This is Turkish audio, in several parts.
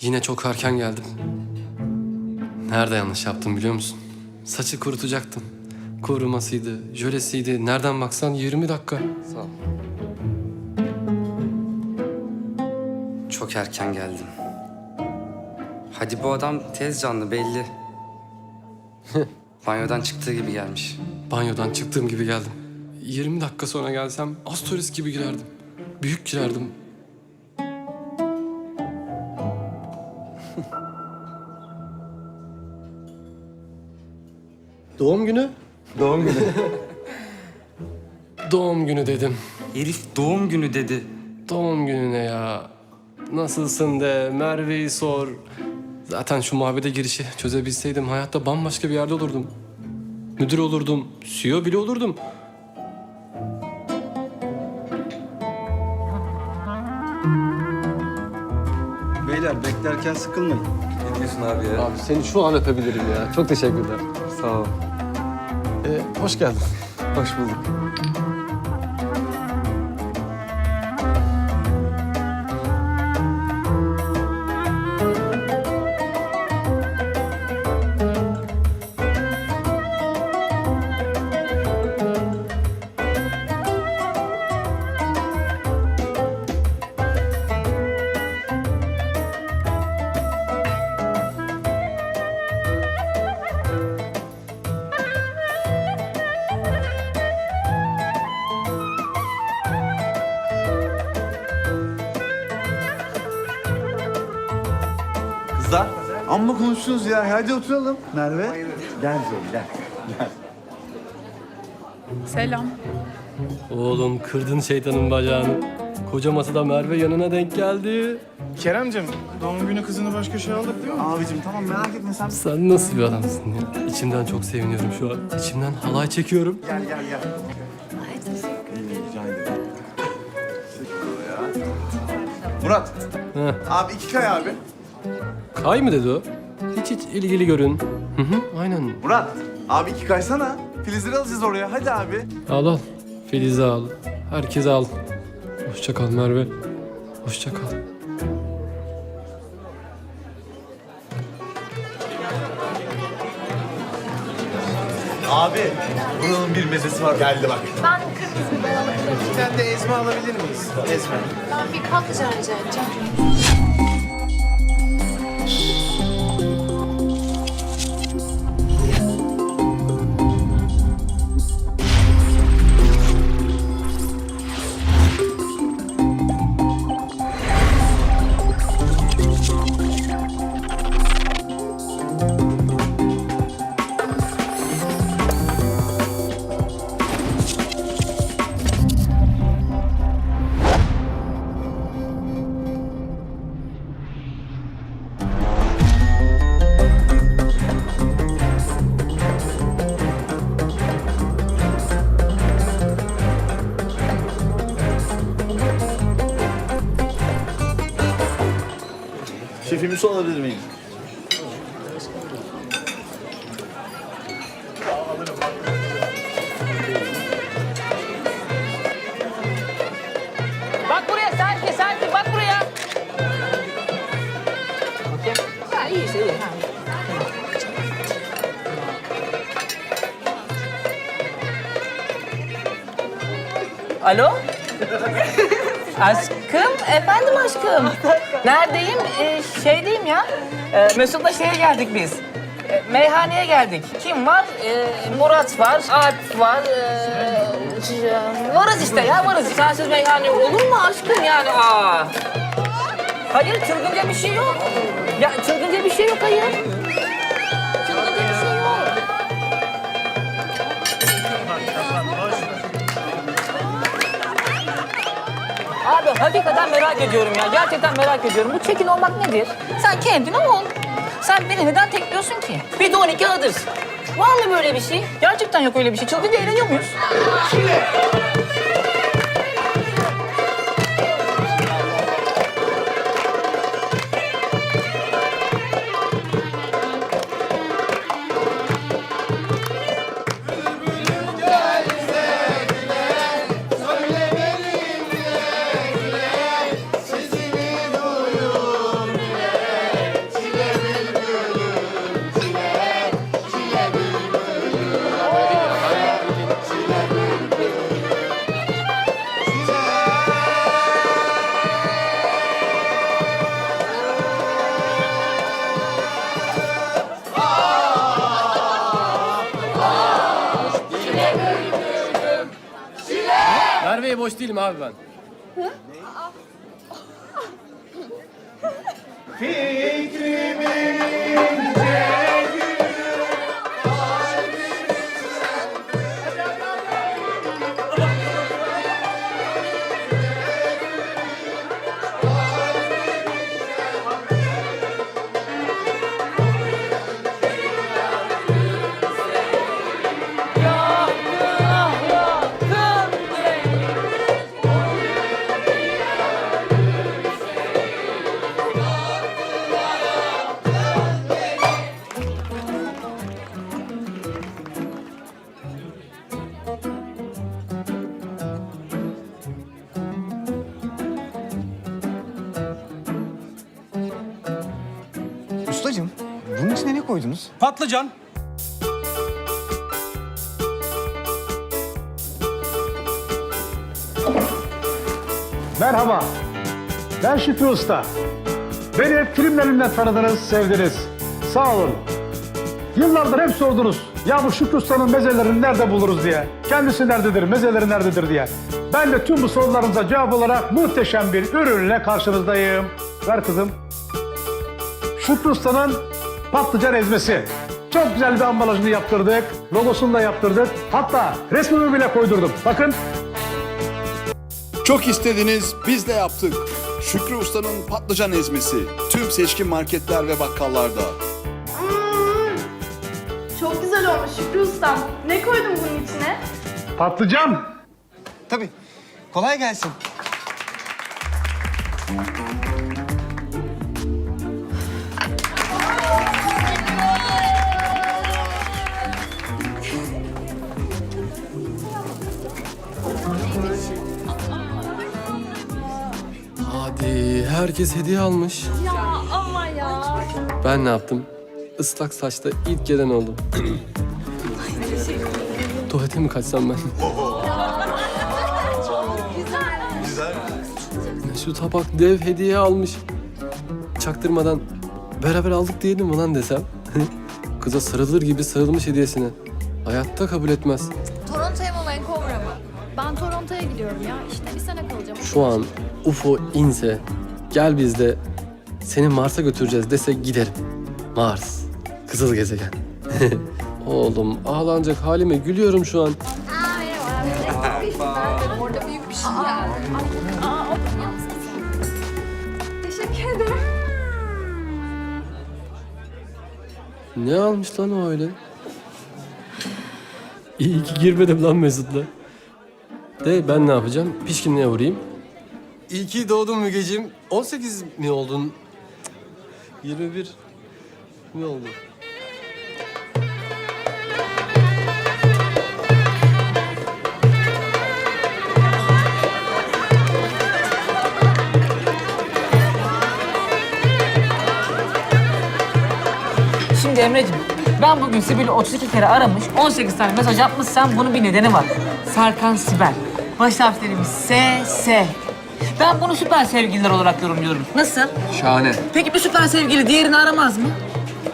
Yine çok erken geldim. Nerede yanlış yaptım biliyor musun? Saçı kurutacaktım. Korumasıydı, jölesiydi. Nereden baksan 20 dakika. Sağ ol. Çok erken geldim. Hadi bu adam tez canlı belli. Banyodan çıktığı gibi gelmiş. Banyodan çıktığım gibi geldim. 20 dakika sonra gelsem astorist gibi girerdim. Büyük girerdim. Doğum günü? Doğum günü. Doğum günü dedim. Herif doğum günü dedi. Doğum gününe ya. Nasılsın de, Merve'yi sor. Zaten şu muhabbete girişi çözebilseydim hayatta bambaşka bir yerde olurdum. Müdür olurdum, CEO bile olurdum. Beyler beklerken sıkılmayın. Ne diyorsun abi ya? Abi seni şu an öpebilirim ya. Çok teşekkürler. Sağ ol. Ee, hoş geldin. Hoş bulduk. Kızlar amma konuştunuz ya. Hadi oturalım. Merve. Gel canım gel. Selam. Oğlum kırdın şeytanın bacağını. Koca masada Merve yanına denk geldi. Keremcim, doğum günü kızını baş köşeye aldık değil mi? Abicim tamam merak etme sen. Sen nasıl bir adamsın ya? İçimden çok seviniyorum şu an. İçimden halay çekiyorum. Gel gel gel. Rica ederim. Murat. Heh. Abi iki kay abi. Kay mı dedi o? Hiç hiç ilgili görün. Hı hı aynen. Murat. Abi iki kaysana. Filizleri alacağız oraya. Hadi abi. Al al. Filiz'i al. Herkese al. Hoşça kal Merve. Hoşça kal. Abi buranın bir mezesi var. Geldi bak. Ben kırmızı biber alabilirim. Bir tane de ezme alabilir miyiz? Ezme. Ben bir patlıcan rica edeceğim. Alo? aşkım, efendim aşkım. Neredeyim? Ee, şeydeyim ya. Ee, Mesut'la şeye geldik biz. Ee, meyhaneye geldik. Kim var? Ee, Murat var, Alp var. Ee, varız işte ya, varız. Sensiz meyhane olur mu aşkım yani? Aa. Hayır, çılgınca bir şey yok. Ya çılgınca bir şey yok, hayır. Abi hakikaten merak ediyorum ya. Gerçekten merak ediyorum. Bu çekin olmak nedir? Sen kendin ol. Sen beni neden tekliyorsun ki? Bir de 12 adır. Var mı böyle bir şey? Gerçekten yok öyle bir şey. Çılgınca eğleniyor muyuz? Boş değilim abi ben. Ustacığım bunun içine ne koydunuz? Patlıcan. Merhaba. Ben Şükrü Usta. Beni hep filmlerimden tanıdınız, sevdiniz. Sağ olun. Yıllardır hep sordunuz. Ya bu Şükrü Usta'nın mezelerini nerede buluruz diye. Kendisi nerededir, mezeleri nerededir diye. Ben de tüm bu sorularınıza cevap olarak muhteşem bir ürünle karşınızdayım. Ver kızım. Şükrü Usta'nın patlıcan ezmesi. Çok güzel bir ambalajını yaptırdık. Logosunu da yaptırdık. Hatta resmimi bile koydurdum. Bakın Çok istediniz, biz de yaptık. Şükrü Usta'nın patlıcan ezmesi. Tüm seçkin marketler ve bakkallarda. Çok güzel olmuş Şükrü Ustam. Ne koydun bunun içine? patlıcan. Tabii. Kolay gelsin. Herkes hediye almış. Ya ama ya. Ben ne yaptım? Islak saçta ilk gelen oldum. Tuvalete mi kaçsam ben? Şu tabak dev hediye almış. Çaktırmadan beraber aldık diyelim mi lan desem? Kıza sarılır gibi sarılmış hediyesine. Hayatta kabul etmez. Toronto'ya mı Vancouver'a mı? Ben Toronto'ya gidiyorum ya. İşte bir sene kalacağım. Şu an UFO inse gel biz de seni Mars'a götüreceğiz dese giderim. Mars. Kızıl gezegen. Oğlum ağlanacak halime gülüyorum şu an. Ne almış lan o öyle? İyi ki girmedim lan Mesut'la. De ben ne yapacağım? Pişkinliğe vurayım. İyi ki doğdun Mügeciğim. 18 mi oldun? Cık, 21 mi oldun? Şimdi Emre'ciğim ben bugün Sibel'i 32 kere aramış, 18 tane mesaj atmışsam bunun bir nedeni var. Serkan Sibel. Baş harflerimiz S, S. Ben bunu süper sevgililer olarak yorumluyorum. Nasıl? Şahane. Peki bir süper sevgili diğerini aramaz mı?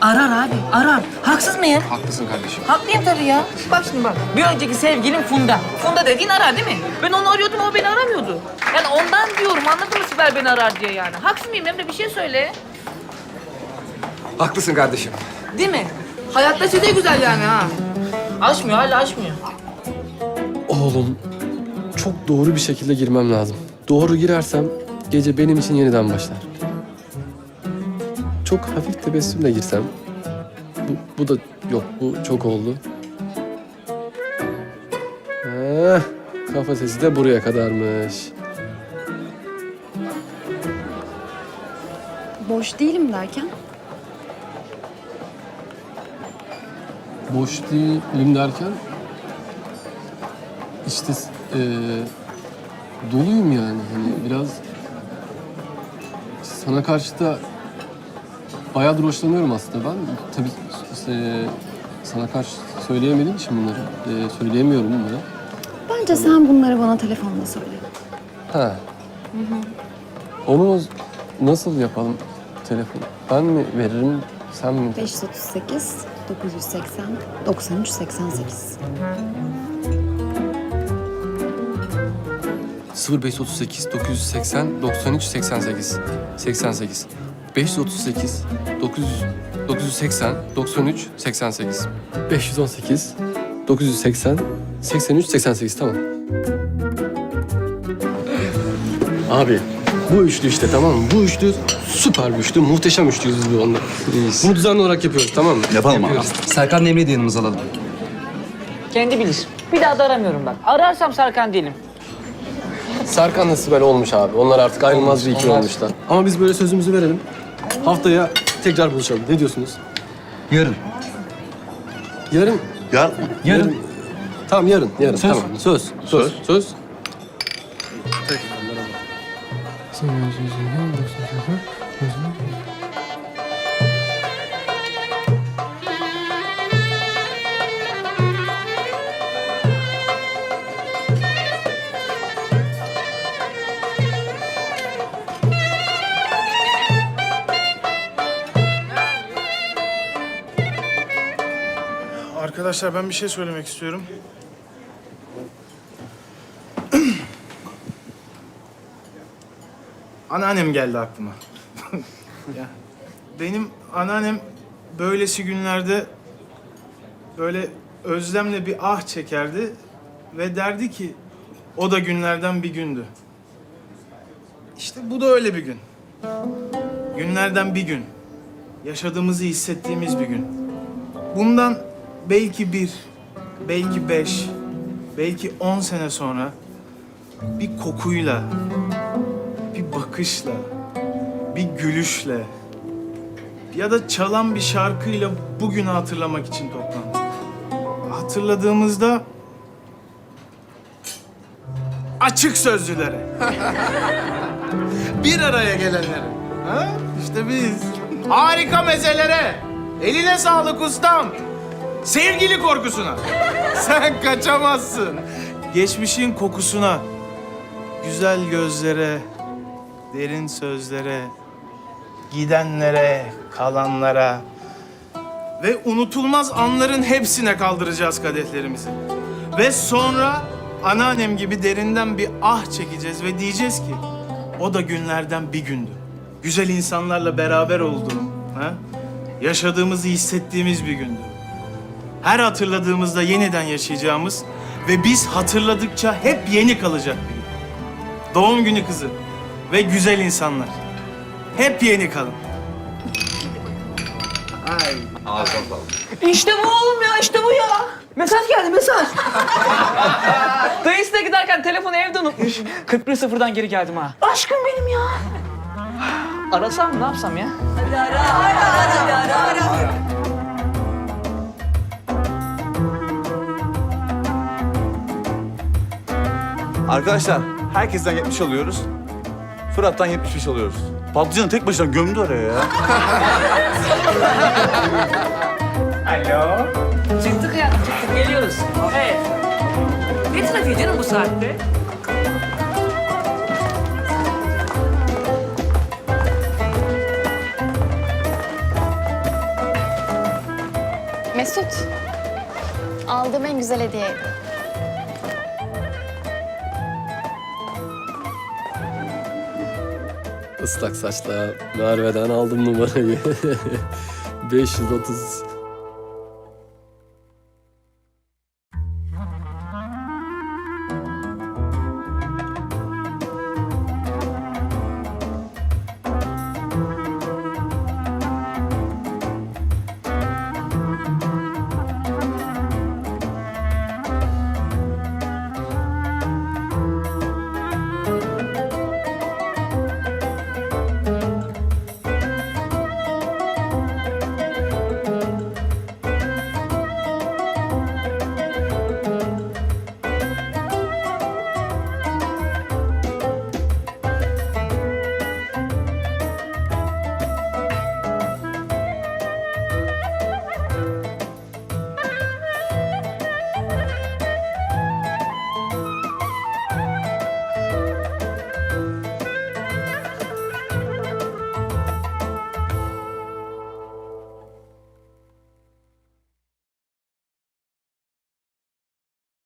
Arar abi, arar. Haksız mıyım? Haklısın kardeşim. Haklıyım tabii ya. Bak şimdi bak. Bir önceki sevgilim Funda. Funda dediğin arar değil mi? Ben onu arıyordum, o beni aramıyordu. Yani ondan diyorum, anladın mı Sibel beni arar diye yani. Haksız mıyım Emre? Bir şey söyle. Haklısın kardeşim. Değil mi? Hayatta şey de güzel yani ha. Aşmıyor, hala aşmıyor. Oğlum çok doğru bir şekilde girmem lazım. Doğru girersem gece benim için yeniden başlar. Çok hafif tebessümle girsem. Bu, bu da yok bu çok oldu. Heh, kafa sesi de buraya kadarmış. Boş değilim derken? Boş değilim derken işte eee doluyum yani hani biraz sana karşı da bayağıdır hoşlanıyorum aslında ben. Tabii eee, sana karşı söyleyemediğim için bunları. eee, söyleyemiyorum bunları. Bence sen bunları bana telefonda söyle. Ha. Onu o- nasıl yapalım telefon? Ben mi veririm, sen mi? 538 980 93 88. 0538 980 93 88 88 538 900 980 93 88 518 980 83 88 tamam. Abi bu üçlü işte tamam mı? Bu üçlü süper bir üçlü, muhteşem üçlüyüz biz bu onda. Bunu düzenli olarak yapıyoruz tamam mı? Yapalım abi. Yapıyoruz. Serkan Nemri'yi de yanımıza alalım. Kendi bilir. Bir daha da aramıyorum bak. Ararsam Serkan değilim. Serkan'la Sibel olmuş abi. Onlar artık ayrılmaz bir ikili onlar. olmuşlar. Ama biz böyle sözümüzü verelim. Haftaya tekrar buluşalım. Ne diyorsunuz? Yarın. Yarın. Ya Yarın. Tamam yarın. Yarın. Söz. Tamam. Söz. Söz. Söz. Arkadaşlar ben bir şey söylemek istiyorum. Anneannem geldi aklıma. ya, benim anneannem böylesi günlerde böyle özlemle bir ah çekerdi ve derdi ki o da günlerden bir gündü. İşte bu da öyle bir gün. Günlerden bir gün. Yaşadığımızı hissettiğimiz bir gün. Bundan belki bir, belki beş, belki on sene sonra bir kokuyla, bir bakışla, bir gülüşle ya da çalan bir şarkıyla bugünü hatırlamak için toplandık. Hatırladığımızda açık sözlülere, bir araya gelenlere, ha? işte biz. Harika mezelere, eline sağlık ustam. Sevgili korkusuna. Sen kaçamazsın. Geçmişin kokusuna. Güzel gözlere, derin sözlere, gidenlere, kalanlara ve unutulmaz anların hepsine kaldıracağız kadehlerimizi. Ve sonra anneannem gibi derinden bir ah çekeceğiz ve diyeceğiz ki o da günlerden bir gündü. Güzel insanlarla beraber olduğum, ha? yaşadığımızı hissettiğimiz bir gündü her hatırladığımızda yeniden yaşayacağımız ve biz hatırladıkça hep yeni kalacak bir gün. Doğum günü kızı ve güzel insanlar. Hep yeni kalın. Ay. İşte bu oğlum ya, işte bu ya. Mesaj geldi, mesaj. Dayısına giderken telefonu evde unutmuş. 41 sıfırdan geri geldim ha. Aşkım benim ya. Arasam mı, ne yapsam ya? Arkadaşlar herkesten 70 alıyoruz. Fırat'tan 75 alıyoruz. Patlıcanı tek başına gömdü oraya ya. Çıktık ya, çıktık. Geliyoruz. Evet. Ne trafiği canım bu saatte? Mesut. Aldığım en güzel hediyeydi. Islak saçla Merve'den aldım numarayı. 530